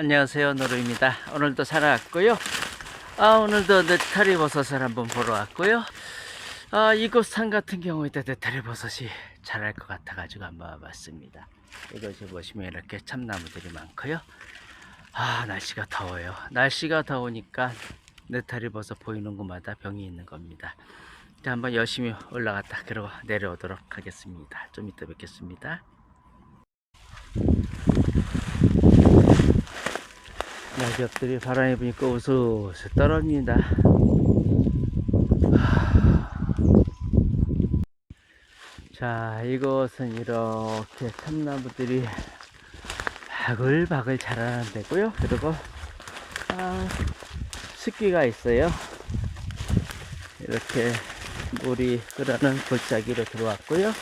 안녕하세요 노루입니다. 오늘도 살아왔고요. 아 오늘도 느타리 버섯을 한번 보러 왔고요. 아 이곳 산 같은 경우에도 느타리 버섯이 자랄 것 같아 가지고 한번 와봤습니다. 이것이 보시면 이렇게 참나무들이 많고요. 아 날씨가 더워요. 날씨가 더우니까 느타리 버섯 보이는 곳마다 병이 있는 겁니다. 자 한번 열심히 올라갔다 그러고 내려오도록 하겠습니다. 좀 이따 뵙겠습니다 낙엽들이 바람이 부니까 우수수 떨어집니다. 자, 이곳은 이렇게 참나무들이 바글바글 자라는 데고요. 그리고 아, 습기가 있어요. 이렇게 물이 흐르는 골짜기로 들어왔고요.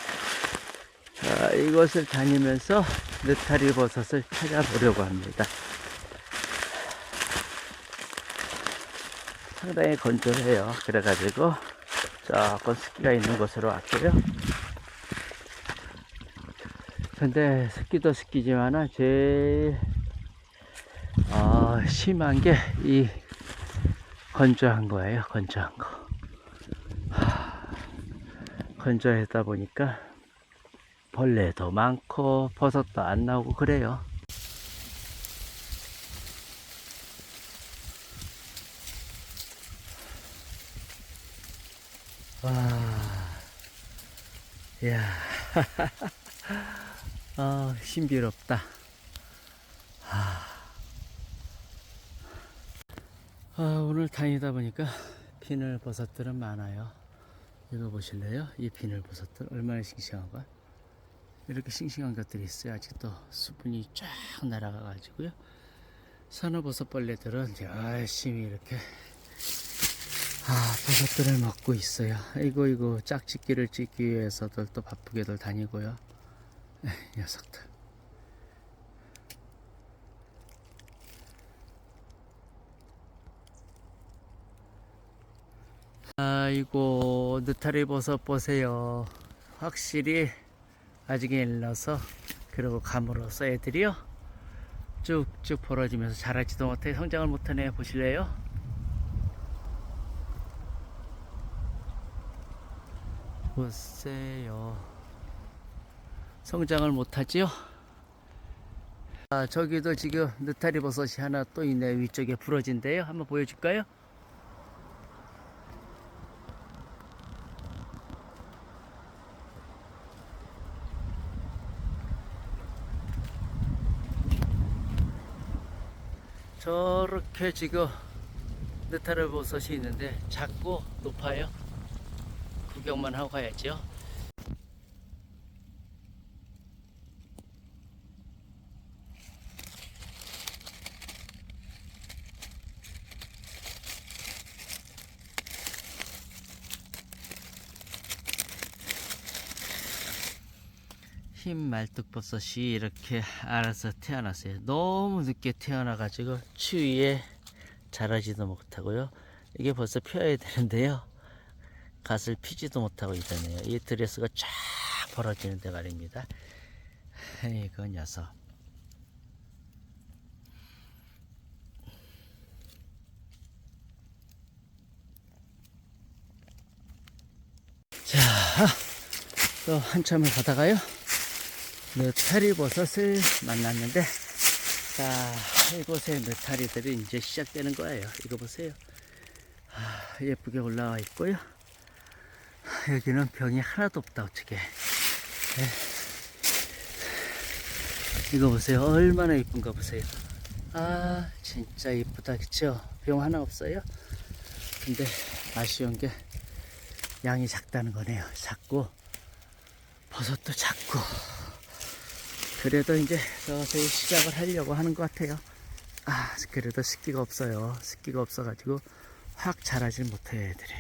자, 이곳을 다니면서 느타리 버섯을 찾아보려고 합니다. 상당히 건조해요. 그래가지고 조금 습기가 있는 곳으로 왔고요. 근데 습기도 습기지만은 제일 어, 심한 게 이 건조한 거예요. 건조한 거. 하, 건조하다 보니까 벌레도 많고 버섯도 안 나오고 그래요. 와, 야, 아, 신비롭다. 아, 아, 오늘 다니다 보니까 비늘 버섯들은 많아요. 이거 보실래요? 이 비늘 버섯들 얼마나 싱싱한가? 이렇게 싱싱한 것들이 있어요. 아직도 수분이 쫙 날아가 가지고요. 산호버섯 벌레들은 열심히 이렇게 아, 버섯들을 먹고 있어요. 이거, 이거, 짝짓기를 찍기 위해서들 또 바쁘게들 다니고요. 에이, 녀석들. 아이고, 느타리 버섯 보세요. 확실히 아직 일러서, 그리고 감으로써 애들이요. 쭉쭉 벌어지면서 자라지도 못해 성장을 못하네 보실래요? 보세요. 성장을 못하지요? 아, 저기도 지금 느타리 버섯이 하나 또 있네. 위쪽에 부러진데요. 한번 보여줄까요? 저렇게 지금 느타리 버섯이 있는데 작고 높아요. 구경만 하고 가야죠. 흰 말뚝버섯이 이렇게 알아서 태어났어요. 너무 늦게 태어나가지고 추위에 자라지도 못하고요. 이게 벌써 펴야 되는데요. 갓을 피지도 못하고 있잖아요. 이 드레스가 쫙 벌어지는데 말입니다. 이거 녀석. 자, 또 한참을 가다가요. 느타리 버섯을 만났는데, 자, 이곳에 느타리들이 이제 시작되는 거예요. 이거 보세요. 아, 예쁘게 올라와 있고요. 여기는 병이 하나도 없다 어떻게. 이거 보세요. 얼마나 이쁜가 보세요. 아 진짜 이쁘다. 그쵸? 병 하나 없어요? 근데 아쉬운 게 양이 작다는 거네요. 작고 버섯도 작고. 그래도 이제 서서히 시작을 하려고 하는 것 같아요. 아 그래도 습기가 없어요. 습기가 없어 가지고 확 자라질 못해요 애들이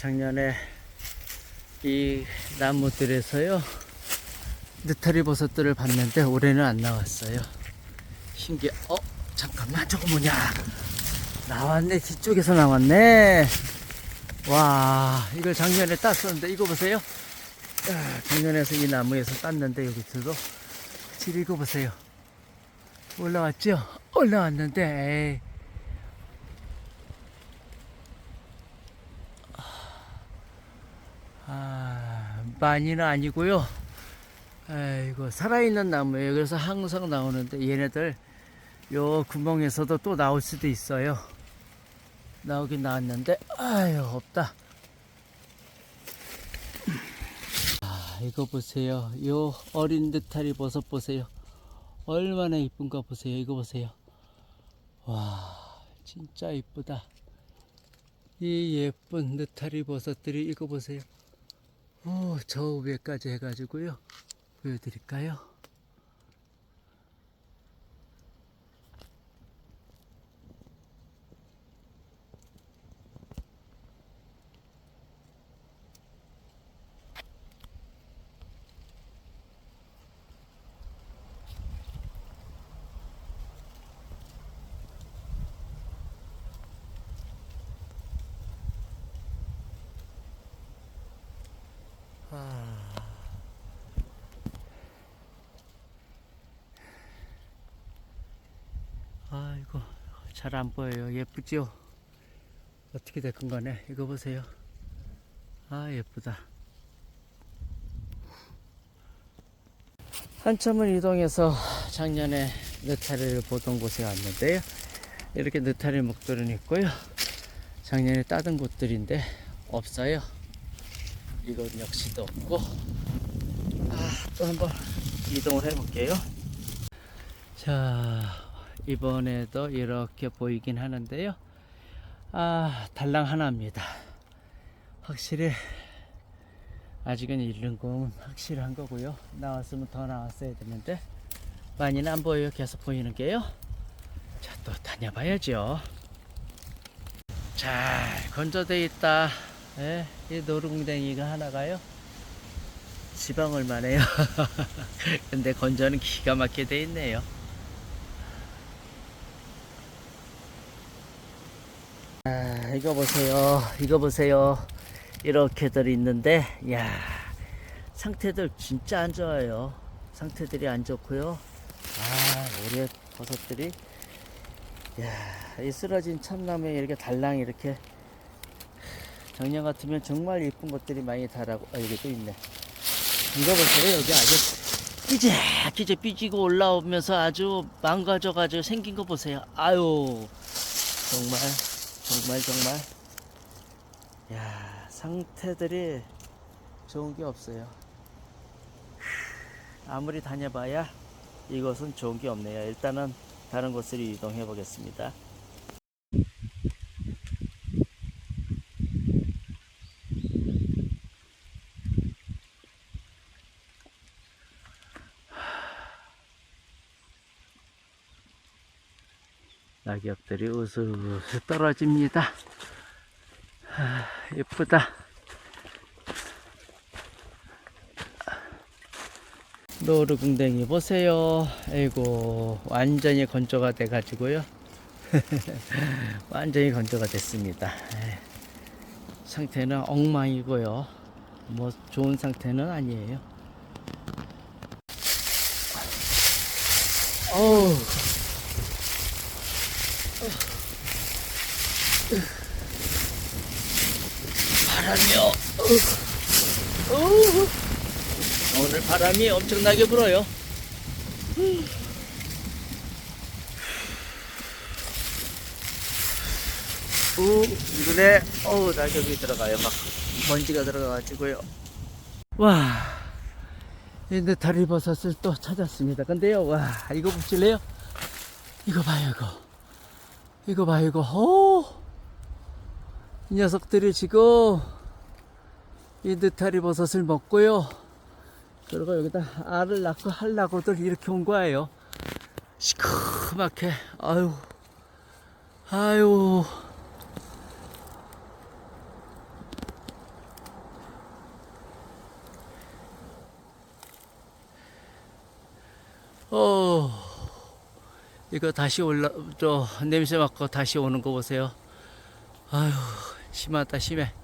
작년에 이 나무들에서요 느타리 버섯들을 봤는데 올해는 안 나왔어요 신기해 어 잠깐만 저거 뭐냐 나왔네 뒤쪽에서 나왔네 와 이걸 작년에 땄었는데 이거 보세요 아, 작년에서 이 나무에서 땄는데 여기서도 질 읽어보세요. 올라왔죠? 올라왔는데 에이. 아, 많이는 아니고요. 아이고 살아있는 나무예요. 그래서 항상 나오는데 얘네들 요 구멍에서도 또 나올 수도 있어요. 나오긴 나왔는데 아유 없다. 아 이거 보세요. 요 어린 느타리 버섯 보세요. 얼마나 이쁜가 보세요. 이거 보세요. 와 진짜 이쁘다. 이 예쁜 느타리 버섯들이 이거 보세요. 오, 저 위에까지 해가지고요. 보여드릴까요? 아이고 잘 안 보여요. 예쁘죠? 어떻게 됐건 간에? 이거 보세요. 아 예쁘다. 한참을 이동해서 작년에 느타리를 보던 곳에 왔는데요. 이렇게 느타리 목들은 있고요. 작년에 따던 곳들인데 없어요 이건 역시도 없고 아, 또 한번 이동을 해 볼게요 자 이번에도 이렇게 보이긴 하는데요. 아, 달랑 하나입니다. 확실히 아직은 잃는 건 확실한 거고요. 나왔으면 더 나왔어야 되는데 많이는 안 보여요. 계속 보이는 게요. 자, 또 다녀봐야죠. 잘 건조돼 있다. 예, 이 노루궁뎅이가 하나가요. 지방을 만해요. 근데 건조는 기가 막히게 돼 있네요. 아, 이거 보세요. 이거 보세요. 이렇게들 있는데, 야 상태들 진짜 안 좋아요. 상태들이 안 좋고요. 아, 올해 버섯들이, 야, 이 쓰러진 참나무에 이렇게 달랑 이렇게 작년 같으면 정말 예쁜 것들이 많이 달하고, 아, 여기 또 있네. 이거 보세요. 여기 아주 삐지기지 삐지고 올라오면서 아주 망가져가지고 생긴 거 보세요. 아유, 정말. 정말 정말 야 상태들이 좋은 게 없어요 아무리 다녀봐야 이것은 좋은 게 없네요 일단은 다른 곳으로 이동해 보겠습니다 낙엽들이 우슬우슬 떨어집니다. 아, 예쁘다. 노루궁뎅이 보세요. 아이고 완전히 건조가 돼 가지고요. 완전히 건조가 됐습니다. 에이, 상태는 엉망이고요. 뭐 좋은 상태는 아니에요. 어우. 바람이요. 오늘 바람이 엄청나게 불어요. 오, 눈에 어우 낙엽이 들어가요. 막 먼지가 들어가가지고요. 와, 이제 다리 버섯을 또 찾았습니다. 근데요, 와 이거 보실래요? 이거 봐요, 이거. 이거 봐요, 이거. 오, 이 녀석들이 지금 이 느타리 버섯을 먹고요. 그리고 여기다 알을 낳고 하려고들 이렇게 온 거예요. 시커멓게, 아유, 아유. 어, 이거 다시 올라, 저, 냄새 맡고 다시 오는 거 보세요. 아유, 심하다, 심해.